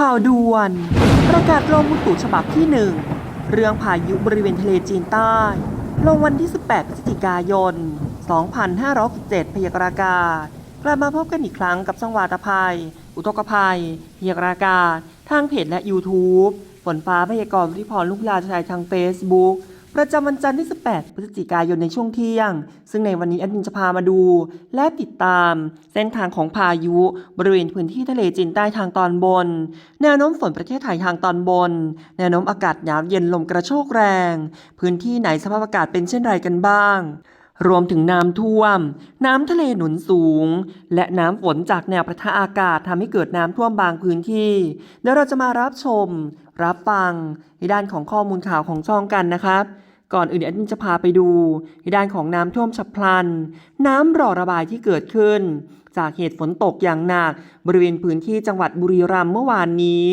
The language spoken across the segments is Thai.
ข่าวด่วน ประกาศลงมุตุฉบับที่หนึ่งเรื่องพายุบริเวณทะเลจีนใต้ ลงวันที่ 18 พฤศจิกายน 2567พยากรากาศ กลับมาพบกันอีกครั้งกับช่องวาตภัย อุทกภัยพยากรากาศ ทางเพจและ YouTube ฝนฟ้าพยากรณ์ริพรลูกลาชายทาง Facebook ประจำวันจันทร์ที่ 18 พฤศจิกายนในช่วงเที่ยง ซึ่งในวันนี้แอดมินจะพามาดู และติดตาม เส้นทางของพายุ บริเวณพื้นที่ทะเลจีนใต้ทางตอนบน แนวโน้มฝนประเทศไทยทางตอนบน แนวโน้มอากาศหนาวเย็นลมกระโชกแรง พื้นที่ไหนสภาพอากาศเป็นเช่นไรกันบ้าง รวมถึงน้ำท่วม น้ำทะเลหนุนสูง และน้ำฝนจากแนวประทะอากาศทำให้เกิดน้ำท่วมบางพื้นที่เดี๋ยวเราจะมารับชม รับฟังในด้านของข้อมูลข่าวของช่องกันนะครับก่อนอื่นแอดมินจะพาไปดูในด้านของน้ำท่วมฉับพลัน น้ำรอระบายที่เกิดขึ้น จากเหตุฝนตกอย่างหนัก บริเวณพื้นที่จังหวัดบุรีรัมย์เมื่อวานนี้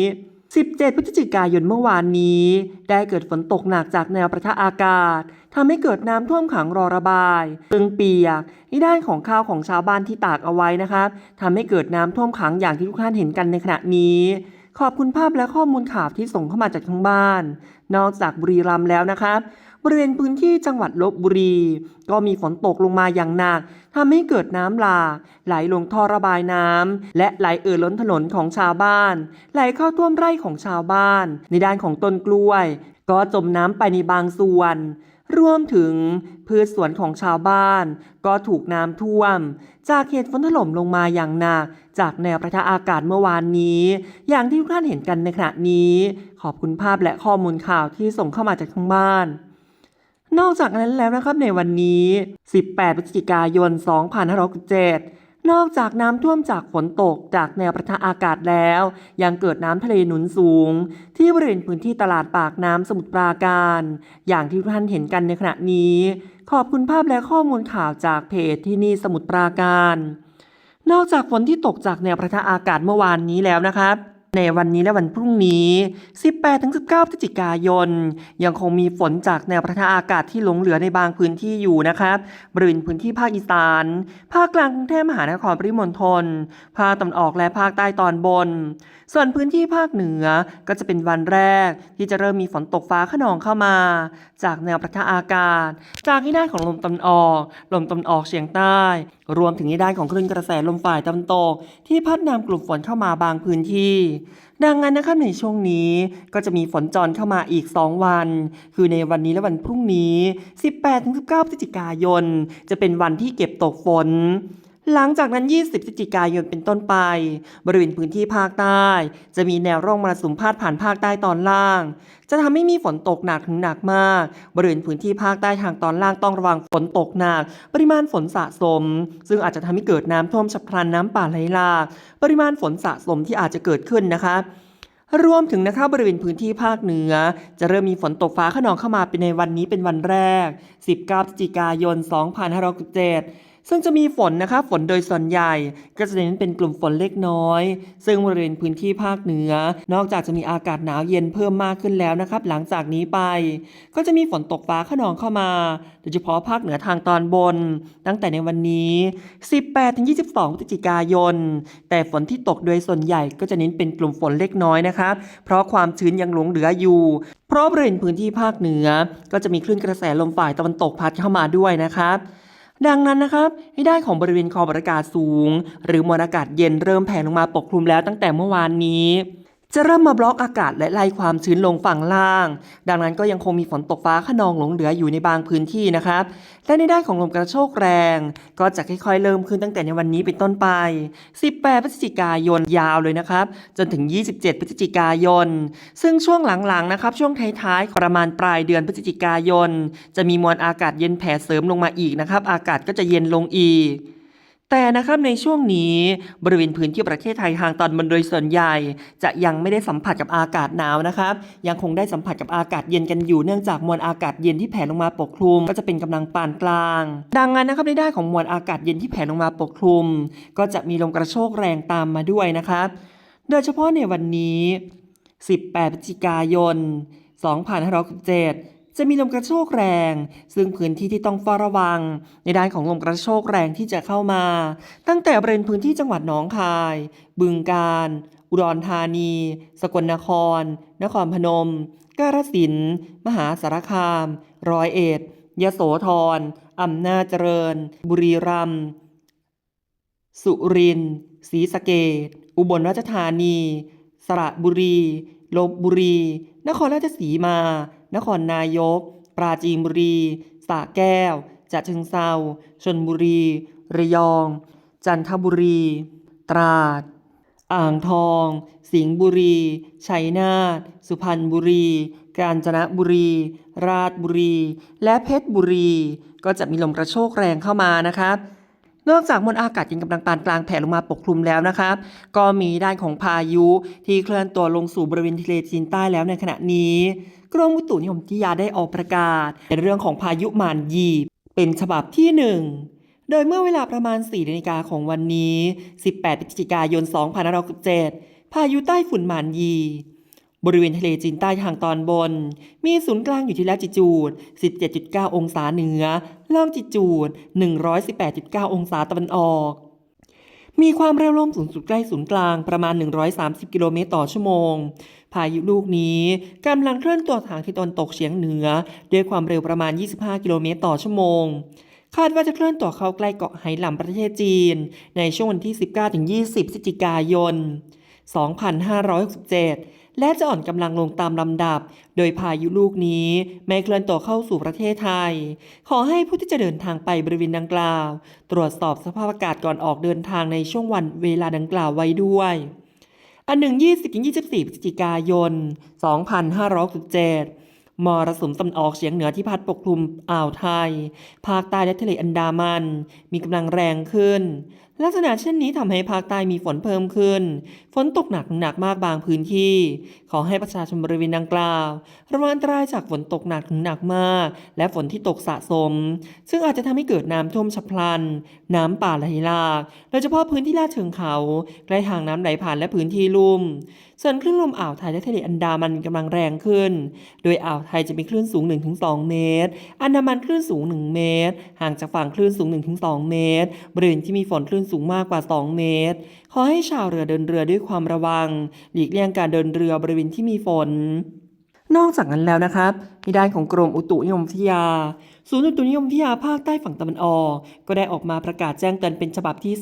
17 พฤศจิกายนเมื่อวานนี้ ได้เกิดฝนตกหนักจากแนวประทะอากาศทำให้เกิดน้ำท่วมขังรอระบายตึงเปียกในด้านของข้าวของชาวบ้านที่ตากเอาไว้นะครับทำให้เกิดน้ำท่วมขังอย่างที่ทุกท่านเห็นกันในขณะนี้ ขอบคุณภาพและข้อมูลข่าวที่ส่งเข้ามาจากทางบ้าน นอกจากบุรีรัมย์แล้วนะครับ บริเวณพื้นที่จังหวัดลบบุรี ก็มีฝนตกลงมาอย่างหนักทำให้เกิดน้ำหลากไหลลงท่อระบายน้ำและไหลเอ่อล้นถนนของชาวบ้าน ไหลเข้าท่วมไร่ของชาวบ้าน ในด้านของต้นกล้วย ก็จมน้ำไปในบางส่วนรวมถึงพืชสวนของชาวบ้าน ก็ถูกน้ำท่วม จากเหตุฝนถล่มลงมาอย่างหนักจากแนวประทะอากาศเมื่อวานนี้ อย่างที่ทุกท่านเห็นกันในขณะนี้ ขอบคุณภาพและข้อมูลข่าวที่ส่งเข้ามาจากทางบ้าน นอกจากนั้นแล้วนะครับในวันนี้ 18 พฤศจิกายน 2567 นอกจากน้ำท่วมจากฝนตกจากแนวประทะอากาศแล้ว ยังเกิดน้ำทะเลหนุนสูง ที่บริเวณพื้นที่ตลาดปากน้ำสมุทรปราการ อย่างที่ทุกท่านเห็นกันในขณะนี้ ขอบคุณภาพและข้อมูลข่าวจากเพจที่นี่สมุทรปราการ นอกจากฝนที่ตกจากแนวประทะอากาศเมื่อวานนี้แล้วนะครับ ในวันนี้และวันพรุ่งนี้ 18-19 พฤศจิกายน ยังคงมีฝนจากแนวประทอากาศที่หลงเหลือในบางพื้นที่อยู่นะครับ บริเวณพื้นที่ภาคอีสาน ภาคกลางกรุงเทพมหานครปริมณฑล ภาคตะวันออกและภาคใต้ตอนบน ส่วนพื้นที่ภาคเหนือก็จะเป็นวันแรก ที่จะเริ่มมีฝนตกฟ้าขนองเข้ามา จากแนวประทอากาศ จากที่ด้านของลมตะวันออก ลมตะวันออกเฉียงใต้ รวมถึงในด้านของคลื่นกระแสลมฝ่ายตะวันตกที่พัดนำกลุ่มฝนเข้ามาบางพื้นที่ ดังนั้นนะครับในช่วงนี้ก็จะมีฝนจรเข้ามาอีก 2 วัน คือในวันนี้และวันพรุ่งนี้ 18-19พฤศจิกายน จะเป็นวันที่เก็บตกฝน หลังจากนั้น 20พฤศจิกายนเป็นต้นไป บริเวณพื้นที่ภาคใต้ จะมีแนวร่องมรสุมพาดผ่านภาคใต้ตอนล่าง จะทำให้มีฝนตกหนักถึงหนักมาก บริเวณพื้นที่ภาคใต้ทางตอนล่างต้องระวังฝนตกหนัก ปริมาณฝนสะสม ซึ่งอาจจะทำให้เกิดน้ำท่วมฉับพลันน้ำป่าไหลหลากปริมาณฝนสะสมที่อาจจะเกิดขึ้นนะคะรวมถึงนะคะบริเวณพื้นที่ภาคเหนือ จะเริ่มมีฝนตกฟ้าขนองเข้ามาเป็นในวันนี้เป็นวันแรก 19พฤศจิกายน 2567 ซึ่งจะมีฝนนะคะฝนโดยส่วนใหญ่ก็จะเน้นเป็นกลุ่มฝนเล็กน้อย ซึ่งบริเวณพื้นที่ภาคเหนือ นอกจากจะมีอากาศหนาวเย็นเพิ่มมากขึ้นแล้วนะครับ หลังจากนี้ไป ก็จะมีฝนตกฟ้าขนองเข้ามา โดยเฉพาะภาคเหนือทางตอนบน ตั้งแต่ในวันนี้ 18-22พฤศจิกายน แต่ฝนที่ตกโดยส่วนใหญ่ก็จะเน้นเป็นกลุ่มฝนเล็กน้อยนะครับ เพราะความชื้นยังหลงเหลืออยู่เพราะบริเวณพื้นที่ภาคเหนือ ก็จะมีคลื่นกระแสลมฝ่ายตะวันตกพัดเข้ามาด้วยนะครับ ดังนั้นนะครับให้ได้ของบริเวณคอบอากาศสูง หรือมวลอากาศเย็นเริ่มแผ่ลงมาปกคลุมแล้วตั้งแต่เมื่อวานนี้ จะเริ่มมาบล็อกอากาศและไล่ความชื้นลงฝั่งล่าง ดังนั้นก็ยังคงมีฝนตกฟ้าขนองหลงเหลืออยู่ในบางพื้นที่นะครับ และในด้านของลมกระโชกแรง ก็จะค่อยๆ เริ่มขึ้นตั้งแต่ในวันนี้เป็นต้นไป 18 พฤศจิกายนยาวเลยนะครับ จนถึง 27 พฤศจิกายน ซึ่งช่วงหลังๆ นะครับ ช่วงท้ายๆ ประมาณปลายเดือนพฤศจิกายน จะมีมวลอากาศเย็นแผ่เสริมลงมาอีกนะครับ อากาศก็จะเย็นลงอีก แต่นะครับในช่วงนี้บริเวณพื้นที่ประเทศไทยทางตอนบนโดยส่วนใหญ่ จะยังไม่ได้สัมผัสกับอากาศหนาวนะครับ ยังคงได้สัมผัสกับอากาศเย็นกันอยู่เนื่องจากมวลอากาศเย็นที่แผ่ลงมาปกคลุม ก็จะเป็นกำลังปานกลาง ดังนั้นนะครับในด้านของมวลอากาศเย็นที่แผ่ลงมาปกคลุม ก็จะมีลมกระโชกแรงตามมาด้วยนะครับ โดยเฉพาะในวันนี้ 18พฤศจิกายน2567 จะมีลมกระโชกแรง ซึ่งพื้นที่ที่ต้องเฝ้าระวัง ในด้านของลมกระโชกแรงที่จะเข้ามา ตั้งแต่บริเวณพื้นที่จังหวัดหนองคาย บึงกาฬอุดรธานี สกลนคร นครพนม กาฬสินธุ์มหาสารคาม ร้อยเอ็ดยโสธรอำนาจเจริญ บุรีรัมย์สุรินทร์ศรีสะเกษอุบลราชธานี สระบุรี ลบบุรี นครราชสีมา นครนายก ปราจีนบุรีสระแก้วจะเชิงเซาชนบุรี ระยอง จันทบุรี ตราด อ่างทอง สิงห์บุรี ชัยนาท สุพรรณบุรี กาญจนบุรี ราชบุรี และเพชรบุรี ก็จะมีลมกระโชกแรงเข้ามานะครับ นอกจากมวลอากาศเย็นกำลังปานกลางแผ่ลงมาปกคลุมแล้วนะครับก็มีด้านของพายุที่เคลื่อนตัวลงสู่บริเวณทะเลจีนใต้แล้วในขณะนี้กรมอุตุนิยมวิทยาได้ออกประกาศในเรื่องของพายุหมานยีเป็นฉบับที่1โดยเมื่อเวลาประมาณ 4นาฬิกาของวันนี้ 18พฤศจิกายน 2567 พายุใต้ฝุ่นหมานยี บริเวณทะเลจีนใต้ทางตอนบน มีศูนย์กลางอยู่ที่ละจิจูด 17.9 องศาเหนือ ล่องจิจูด 118.9 องศาตะวันออก มีความเร็วลมสูงสุดใกล้ศูนย์กลางประมาณ 130 กิโลเมตรต่อชั่วโมง พายุลูกนี้กำลังเคลื่อนตัวทางทิศตะวันตกเฉียงเหนือ ด้วยความเร็วประมาณ 25 กิโลเมตรต่อชั่วโมงคาดว่าจะเคลื่อนตัวเข้าใกล้เกาะไหหลำประเทศจีน ในช่วงวันที่ 19-20พฤศจิกายน 2567 และจะอ่อนกำลังลงตามลำดับ โดยพายุลูกนี้ไม่เคลื่อนตัวเข้าสู่ประเทศไทย ขอให้ผู้ที่จะเดินทางไปบริเวณดังกล่าว ตรวจสอบสภาพอากาศก่อนออกเดินทางในช่วงวันเวลาดังกล่าวไว้ด้วยอันหนึ่ง20-24พฤศจิกายน 2567มรสุมตะวันออกเฉียงเหนือที่พัดปกคลุมอ่าวไทย ภาคใต้และทะเลอันดามัน มีกำลังแรงขึ้น ลักษณะเช่นนี้ทำให้ภาคใต้มีฝนเพิ่มขึ้น ฝนตกหนักหนักมากบางพื้นที่ ขอให้ประชาชนบริเวณดังกล่าวระวังอันตรายจากฝนตกหนักถึงหนักมาก และฝนที่ตกสะสม ซึ่งอาจจะทำให้เกิดน้ำท่วมฉับพลัน น้ำป่าไหลหลาก โดยเฉพาะพื้นที่ลาดเชิงเขา ใกล้ทางน้ำไหลผ่านและพื้นที่ลุ่ม ส่วนคลื่นลมอ่าวไทยและทะเลอันดามันกำลังแรงขึ้น โดยอ่าวไทยจะมีคลื่นสูง 1-2 เมตร อันดามันคลื่นสูง 1 เมตร ห่างจากฝั่งคลื่นสูง 1-2 เมตร บริเวณที่มีฝนคลื่นสูงมากกว่า 2 เมตร ขอให้ชาวเรือเดินเรือด้วยความระวัง หลีกเลี่ยงการเดินเรือบริเวณที่มีฝน นอกจากนั้นแล้วนะครับในด้านของกรมอุตุนิยมวิทยา ศูนย์อุตุนิยมวิทยาภาคใต้ฝั่งตะวันออก ก็ได้ออกมาประกาศแจ้งเตือนเป็นฉบับที่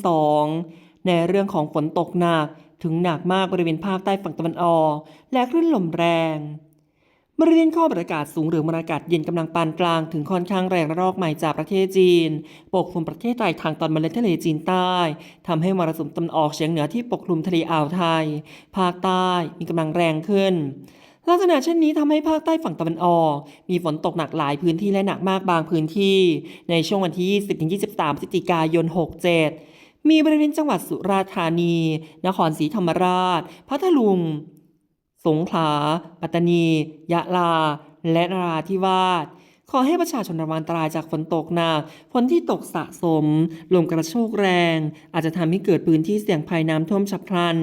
2 ในเรื่องของฝนตกหนักถึงหนักมากบริเวณภาคใต้ฝั่งตะวันออก และคลื่นลมแรงบริเวณข้อบรรยากาศสูงหรือมวลอากาศเย็นกำลังปานกลางถึงค่อนข้างแรงระลอกใหม่จากประเทศจีน ปกคลุมประเทศไทยทางตอนบนและทะเลจีนใต้ทำให้มรสุมตะวันออกเฉียงเหนือที่ปกคลุมทะเลอ่าวไทย ภาคใต้มีกำลังแรงขึ้น ลักษณะเช่นนี้ทำให้ภาคใต้ฝั่งตะวันออก มีฝนตกหนักหลายพื้นที่และหนักมากบางพื้นที่ ในช่วงวันที่ 20-23พฤศจิกายน 67 มีบริเวณจังหวัดสุราษฎร์ธานี นครศรีธรรมราช พัทลุง สงขลา ปัตตานี ยะลา และนราธิวาส ขอให้ประชาชนระวังอันตรายจากฝนตกหนักฝนที่ตกสะสม ลมกระโชกแรง อาจจะทำให้เกิดพื้นที่เสี่ยงภัยน้ำท่วมฉับพลัน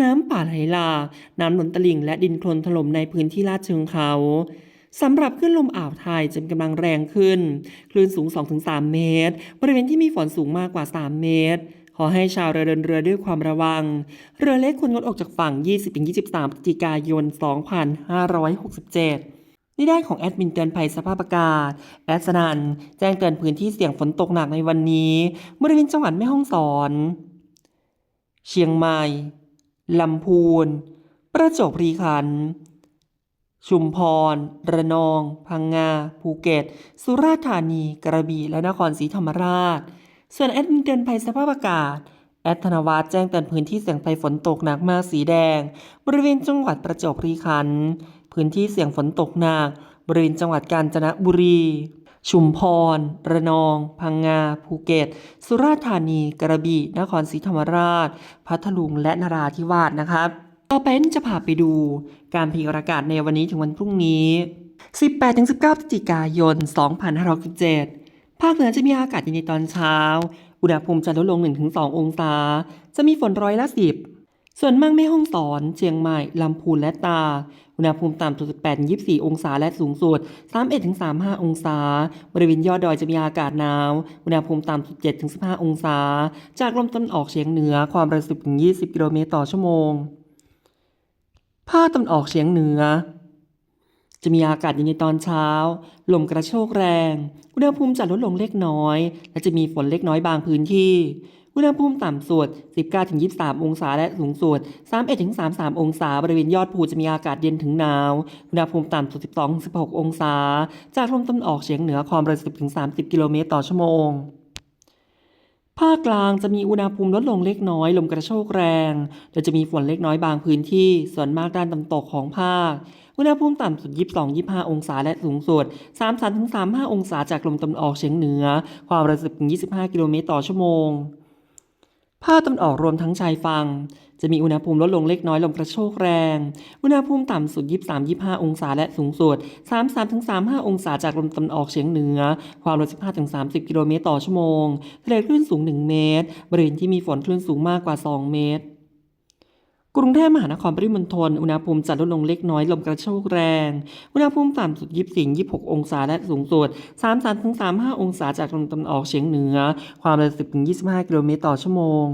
น้ำป่าไหลหลากน้ำล้นตลิ่งและดินโคลนถล่มในพื้นที่ลาดเชิงเขาสำหรับคลื่นลมอ่าวไทยจะมีกำลังแรงขึ้น คลื่นสูง 2-3 เมตร บริเวณที่มีฝนสูงมากกว่า 3 เมตร ขอให้ชาวเรือเดินเรือด้วยความระวัง เรือเล็กควรงดออกจากฝั่ง 20-23พฤศจิกายน 2567 ในด้านของแอดมินเตือนภัยสภาพอากาศ แอดสนันแจ้งเตือนพื้นที่เสี่ยงฝนตกหนักในวันนี้บริเวณจังหวัดแม่ฮ่องสอน เชียงใหม่ ลำพูน ประจวบคีรีขันธ์ชุมพร ระนอง พังงา ภูเก็ต สุราษฎร์ธานี กระบี่ และนครศรีธรรมราช ส่วนแอดมินเตือนภัยสภาพอากาศ แอดธนวัฒน์แจ้งเตือนพื้นที่เสี่ยงภัยฝนตกหนักมากสีแดง บริเวณจังหวัดประจวบคีรีขันธ์ พื้นที่เสี่ยงฝนตกหนัก บริเวณจังหวัดกาญจนบุรี ชุมพร ระนอง พังงา ภูเก็ต สุราษฎร์ธานี กระบี่ นครศรีธรรมราช พัทลุง และนราธิวาสนะครับ ต่อไปจะพาไปดู การพยากรณ์อากาศในวันนี้ถึงวันพรุ่งนี้ 18-19พฤศจิกายน 2567ภาคเหนือจะมีอากาศเย็นในตอนเช้า อุณหภูมิจะลดลง 1-2 องศา จะมีฝนร้อยละ 10 ส่วนมากแม่ห้องสอน เชียงใหม่ ลำพูนและตา อุณหภูมิต่ำสุด18-24 องศาและสูงสุด 31-35 องศา บริเวณยอดดอยจะมีอากาศหนาว อุณหภูมิต่ำสุด7-15 องศา จากลมตะวันออกเฉียงเหนือความเร็ว10-20 กิโลเมตรต่อชั่วโมง ภาคตะวันออกเฉียงเหนือจะมีอากาศเย็นในตอนเช้า ลมกระโชกแรง อุณหภูมิจะลดลงเล็กน้อย และจะมีฝนเล็กน้อยบางพื้นที่ อุณหภูมิต่ำสุด 19-23 องศาและสูงสุด 31-33 องศา บริเวณยอดภูจะมีอากาศเย็นถึงหนาว อุณหภูมิต่ำสุด 12-16 องศา จากลมตะวันออกเฉียงเหนือความเร็ว10-30 กิโลเมตรต่อชั่วโมงภาคกลางจะมีอุณหภูมิลดลงเล็กน้อย ลมกระโชกแรง โดยจะมีฝนเล็กน้อยบางพื้นที่ ส่วนมากด้านตะวันตกของภาค อุณหภูมิต่ำสุด 22-25 องศาและสูงสุด 33-35 องศาจากลมตะวันออกเฉียงเหนือ ความเร็ว10-25 กิโลเมตรต่อชั่วโมง ภาคตะวันออกรวมทั้งชายฝั่ง จะมีอุณหภูมิลดลงเล็กน้อยลมกระโชกแรง อุณหภูมิต่ำสุด 23-25 องศาและสูงสุด 33-35 องศาจากลมตะวันออกเฉียงเหนือ ความเร็ว 15-30 กิโลเมตรต่อชั่วโมงทะเลคลื่นสูง 1 เมตร บริเวณที่มีฝนคลื่นสูงมากกว่า 2 เมตร กรุงเทพมหานครปริมณฑลอุณหภูมิจะลดลงเล็กน้อยลมกระโชกแรง อุณหภูมิต่ำสุด 24-26 องศาและสูงสุด 33-35 องศาจากลมตะวันออกเฉียงเหนือ ความเร็ว10-25 กิโลเมตรต่อชั่วโมง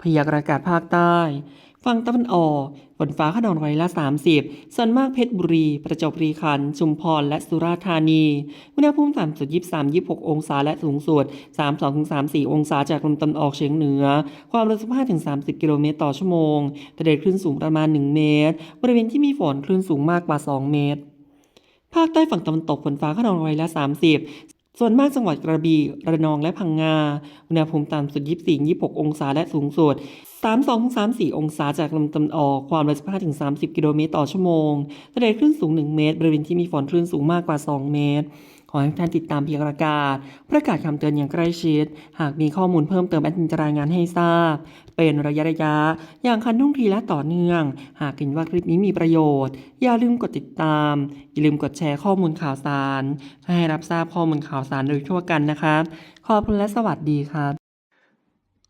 พยากรณ์อากาศภาคใต้ ฝั่งตะวันออกฝนฟ้าขนองร้อยละ 30 ส่วนมากเพชรบุรี ประจวบคีรีขันธ์ชุมพรและสุราษฎร์ธานีอุณหภูมิต่ำสุด 23-26 องศาและสูงสุด 32-34 องศาจากลมตะวันออกเฉียงเหนือ ความเร็ว15-30 กิโลเมตรต่อชั่วโมงทะเลคลื่นสูงประมาณ 1 เมตร บริเวณที่มีฝนคลื่นสูงมากกว่า 2 เมตร ภาคใต้ฝั่งตะวันตกฝนฟ้าขนองร้อยละ 30ส่วนมากจังหวัดกระบี่ ระนองและพังงา อุณหภูมิต่ำสุด 24-26 องศาและสูงสุด 32-34 องศาจากลมตะวันออก ความเร็ว 15-30 กิโลเมตรต่อชั่วโมงทะเลคลื่นสูง 1 เมตร บริเวณที่มีฝนคลื่นสูงมากกว่า 2 เมตร ขอให้ท่านติดตามเพียากรณ์อากาศ ประกาศคำเตือนอย่างใกล้ชิด หากมีข้อมูลเพิ่มเติมแอดมินจะรายงานให้ทราบ เป็นระยะระยะ อย่างคันทุ่งทีและต่อเนื่อง หากเห็นว่าคลิปนี้มีประโยชน์ อย่าลืมกดติดตาม อย่าลืมกดแชร์ข้อมูลข่าวสารเพื่อให้รับทราบข้อมูลข่าวสารโดยทั่วกันนะครับ ขอบคุณและสวัสดีครับ